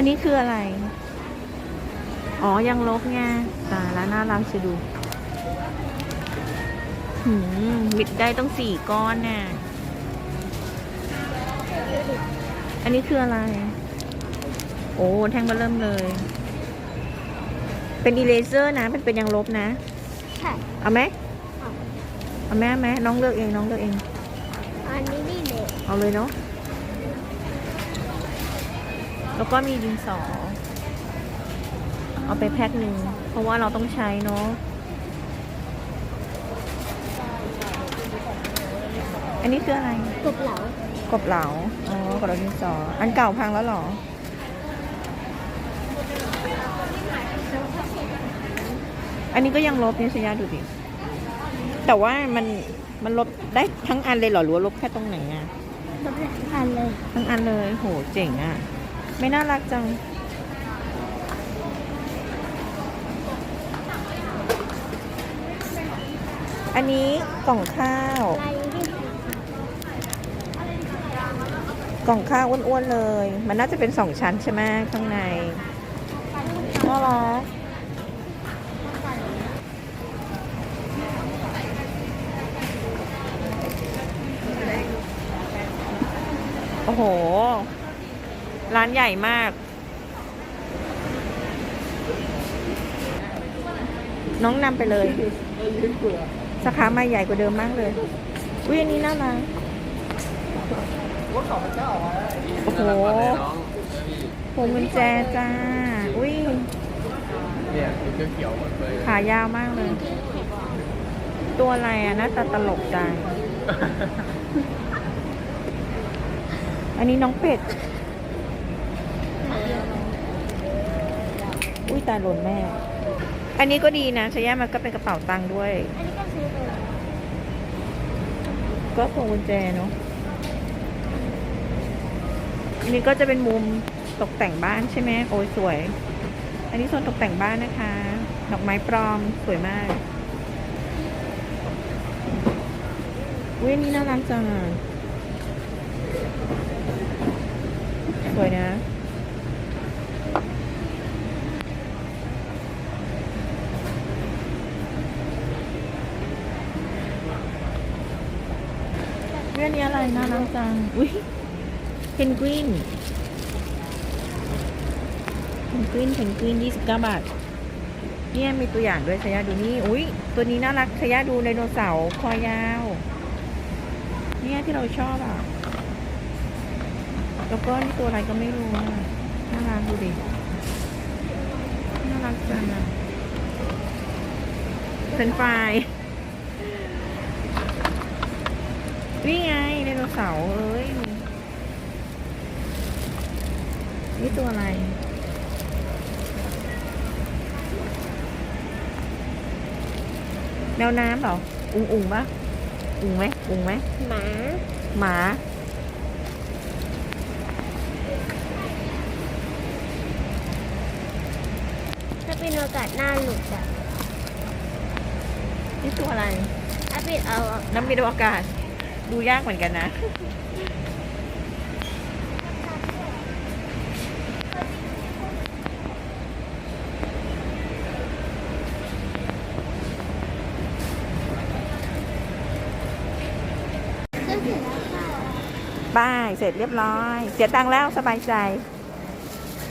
อันนี้คืออะไร อ๋อ ยังลบไงตายแล้วน่ารักจะดูหืมบิดได้ต้องสี่ก้อนน่ะ อันนี้คืออะไร โอ้ แท่งมาเริ่มเลย เป็นอีเลเซอร์นะ เป็นเป็นยังลบนะใช่เอาไหมเอาเอาแม่ไหมน้องเลือกเอง น้องเลือกเอง อันนี้นี่เลยเอาเลยเนาะ แล้วก็มีดินสอ เอาไปแพ็คหนึ่ง เพราะว่าเราต้องใช้เนาะ อันนี้คืออะไร กบเหลากบเหลา อ๋อกบเหลาดินสอ อันเก่าพังแล้วเหรอ อันนี้ก็ยังลบเนี่ยชยาดูดิ แต่ว่ามันมันลบได้ทั้งอันเลยเหรอหรือว่าลบแค่ตรงไหนอะกบเหลาพันเลย ทั้งอันเลย โห เจ๋งอะ่ะ ไม่น่ารักจัง อันนี้กล่องข้าว กล่องข้าวอ้วนๆเลย มันน่าจะเป็นสองชั้นใช่ไหมข้างในน่ารักโอ้โห ร้านใหญ่มาก น้องนำไปเลยสาขาใหม่ใหญ่กว่าเดิมมากเลยอุ้ยอันนี้น่ารักโอ้โหพวงกุญแจจ้า อุ้ยเนี่ยสีเขียวๆหมดเลยขายาวมากเลย ตัวอะไรอะหน้าตาตลกจังอันนี้น้องเป็ด อุ้ยตาหล่นแม่ อันนี้ก็ดีนะชย่ามันก็เป็นกระเป๋าตังค์ด้วย อันนี้ก็ซื้อเลยก็พวงกุญแจเนาะอันนี้ก็จะเป็นมุมตกแต่งบ้านใช่ไหมโอ้ยสวย อันนี้โซนตกแต่งบ้านนะคะ ดอกไม้ปลอมสวยมากอุ้ยนนี้น่ารักจังสวยนะ เรื่องนี้อะไรน่ารักจัง อุ้ยเพนกวินเพนกวินเพนกวินยี่สิบเก้าบาท เนี่ยมีตัวอย่างด้วยชายาดูนี่ อุ้ยตัวนี้น่ารักชายาดูไดโนเสาร์คอยาว เนี่ยที่เราชอบอะ แล้วก็นี่ตัวอะไรก็ไม่รู้อะน่ารักดูดิ น่ารักจังอะเป็นไฟราย นี่ไงไดโนเสาร์เอ้ย นี่ตัวอะไร แมวน้ำเหรอ อุงอุงปะอุงไหมอุงไหม หมา หมาถ้าเป็นโอกาสหน้าหลุดอะนี่ตัวอะไร ถ้าเป็นเอา น้ำบินอวกาศ ดูยากเหมือนกันนะก็เสร็จแล้วค่ะป้ายเสร็จเรียบร้อย เสียตังค์แล้วสบายใจ